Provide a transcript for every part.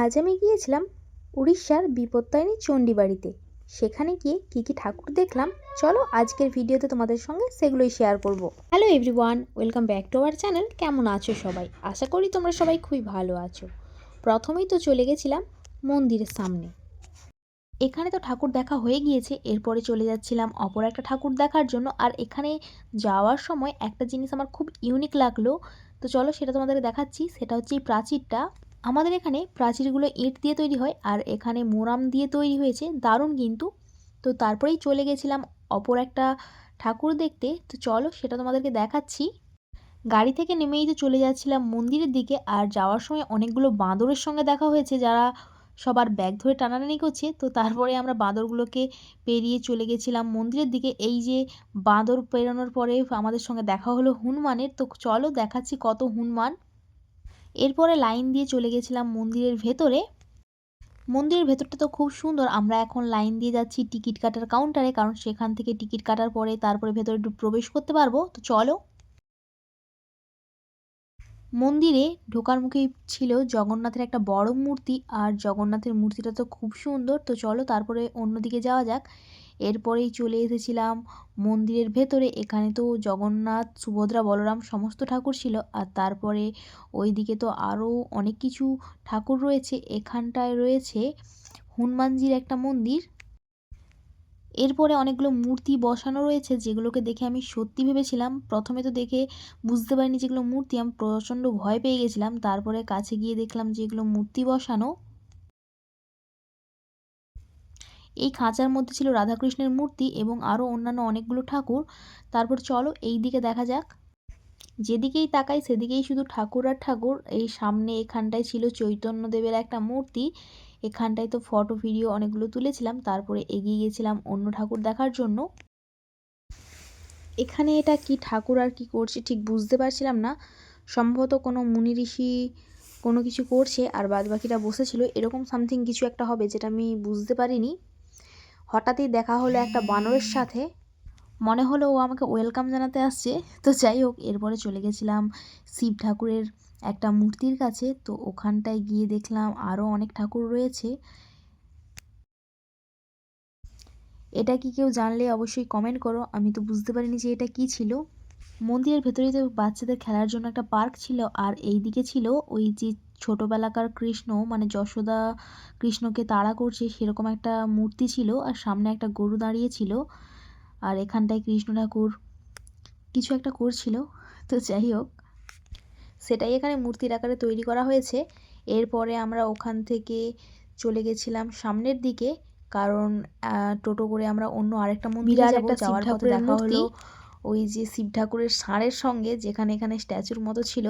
আজ আমি গিয়েছিলাম উড়িষ্যার বিপত্তারিণী চণ্ডীবাড়িতে। সেখানে গিয়ে কী কী ঠাকুর দেখলাম, চলো আজকের ভিডিওতে তোমাদের সঙ্গে সেগুলোই শেয়ার করব। Hello everyone welcome back to our channel কেমন আছো সবাই? আশা করি তোমরা সবাই খুবই ভালো আছো। প্রথমেই তো চলে গেছিলাম মন্দিরের সামনে। এখানে তো ঠাকুর দেখা হয়ে গিয়েছে, এরপরে চলে যাচ্ছিলাম অপর একটা ঠাকুর দেখার জন্য। আর এখানে যাওয়ার সময় একটা জিনিস আমার খুব ইউনিক লাগল। তো চলো সেটা তোমাদেরকে দেখাচ্ছি, সেটা হচ্ছে এই প্রাচীরটা। আমাদের এখানে প্রাচীরগুলো ইট দিয়ে তৈরি হয় আর এখানে মোরাম দিয়ে তৈরি হয়েছে। দারুণ কিন্তু। তো তারপরেই চলে গেছিলাম অপর একটা ঠাকুর দেখতে। তো চলো সেটা তোমাদেরকে দেখাচ্ছি। গাড়ি থেকে নেমেই তো চলে যাচ্ছিলাম মন্দিরের দিকে আর যাওয়ার সময় অনেকগুলো বাঁদরের সঙ্গে দেখা হয়েছে যারা সবার ব্যাগ ধরে টানাটানি করছে। তো তারপরে আমরা বাঁদরগুলোকে পেরিয়ে চলে গেছিলাম মন্দিরের দিকে। এই যে বাঁদর পেরোনোর পরে আমাদের সঙ্গে দেখা হলো হনুমানের। তো চলো দেখাচ্ছি কত হনুমান। এরপরে লাইন দিয়ে চলে গেছিলাম মন্দিরের ভেতরে। মন্দিরের ভেতরটা তো খুব সুন্দর, আমরা এখন লাইন দিয়ে যাচ্ছি টিকিট কাটার কাউন্টারে কারণ সেখান থেকে টিকিট কাটার পরে তারপরে ভেতরে প্রবেশ করতে পারব। তো চলো। মন্দিরে ঢোকার মুখে ছিল জগন্নাথের একটা বড় মূর্তি, আর জগন্নাথের মূর্তিটা তো খুব সুন্দর। তো চলো তারপরে অন্যদিকে যাওয়া যাক। এরপরেই চলে এসেছিলাম মন্দিরের ভেতরে। এখানে তো জগন্নাথ, সুভদ্রা, বলরাম সমস্ত ঠাকুর ছিল আর তারপরে ওই দিকে তো আরও অনেক কিছু ঠাকুর রয়েছে। এখানটায় রয়েছে হনুমানজির একটা মন্দির। এরপরে অনেকগুলো মূর্তি বসানো রয়েছে যেগুলোকে দেখে আমি সত্যি ভেবেছিলাম। প্রথমে তো দেখে বুঝতে পারিনি যেগুলো মূর্তি। আমি প্রচণ্ড ভয় পেয়ে গেছিলাম। তারপরে কাছে গিয়ে দেখলাম যে এগুলো মূর্তি বসানো। এই খাঁচার মধ্যে ছিল রাধাকৃষ্ণের মূর্তি এবং আরও অন্যান্য অনেকগুলো ঠাকুর। তারপর চলো এই দিকে দেখা যাক। যেদিকেই তাকাই সেদিকেই শুধু ঠাকুর আর ঠাকুর। এই সামনে এখানটায় ছিল চৈতন্যদেবের একটা মূর্তি। এখানটায় তো ফটো, ভিডিও অনেকগুলো তুলেছিলাম। তারপরে এগিয়ে গেছিলাম অন্য ঠাকুর দেখার জন্য। এখানে এটা কি ঠাকুর আর কি করছে ঠিক বুঝতে পারছিলাম না। সম্ভবত কোনো মুনি ঋষি কোনো কিছু করছে আর বাদ বাকিরা বসেছিল। এরকম সামথিং কিছু একটা হবে যেটা আমি বুঝতে পারিনি। হঠাৎই দেখা হলো একটা বানরের সাথে। মনে হলো ও আমাকে ওয়েলকাম জানাতে আসছে। তো যাই হোক, এরপরে চলে গেছিলাম শিব ঠাকুরের একটা মূর্তির কাছে। তো ওখানটায় গিয়ে দেখলাম আরও অনেক ঠাকুর রয়েছে। এটা কি কেউ জানলে অবশ্যই কমেন্ট করো। আমি তো বুঝতে পারিনি যে এটা কি ছিল। মন্দিরের ভেতরেই তো বাচ্চাদের খেলার জন্য একটা পার্ক ছিল আর এই দিকে ছিল ওই যে ছোটোবেলাকার কৃষ্ণ মানে যশোদা কৃষ্ণকে তাড়া করছে সেরকম একটা মূর্তি ছিল আর সামনে একটা গরু দাঁড়িয়ে ছিল আর এখানটায় কৃষ্ণ ঠাকুর কিছু একটা করছিল তো যাই হোক। সেটাই এখানে মূর্তির আকারে তৈরি করা হয়েছে। এরপরে আমরা ওখান থেকে চলে গেছিলাম সামনের দিকে কারণ টোটো করে আমরা অন্য আরেকটা মন্দিরে যাব যাওয়ার পথে দেখা হলো ওই যে শিব ঠাকুরের ষাঁড়ের সঙ্গে যেখানে এখানে স্ট্যাচুর মতো ছিল।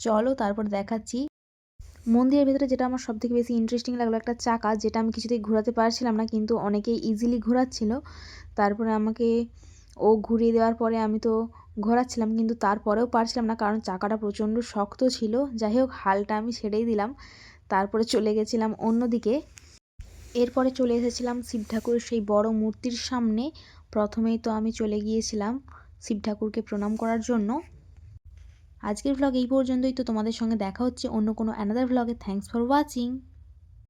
চলো তারপর দেখাচ্ছি। মন্দিরের ভেতরে যেটা আমার সব থেকে বেশি ইন্টারেস্টিং লাগল একটা চাকা, যেটা আমি কিছুতেই ঘোরাতে পারছিলাম না, কিন্তু অনেকেই ইজিলি ঘোরাচ্ছিল। তারপরে আমাকে ও ঘুরিয়ে দেওয়ার পরে আমি তো ঘোরাচ্ছিলাম, কিন্তু তারপরেও পারছিলাম না, কারণ চাকাটা প্রচণ্ড শক্ত ছিল। যাই হোক, হালটা আমি ছেড়েই দিলাম। তারপরে চলে গেছিলাম অন্যদিকে। এরপরে চলে এসেছিলাম শিব ঠাকুরের সেই বড় মূর্তির সামনে। প্রথমেই তো আমি চলে গিয়েছিলাম শিব ঠাকুরকে প্রণাম করার জন্য। আজকের ভ্লগ এই পর্যন্তই। তো তোমাদের সঙ্গে দেখা হচ্ছে অন্য কোনো অ্যানাদার ভ্লগে থ্যাংকস ফর ওয়াচিং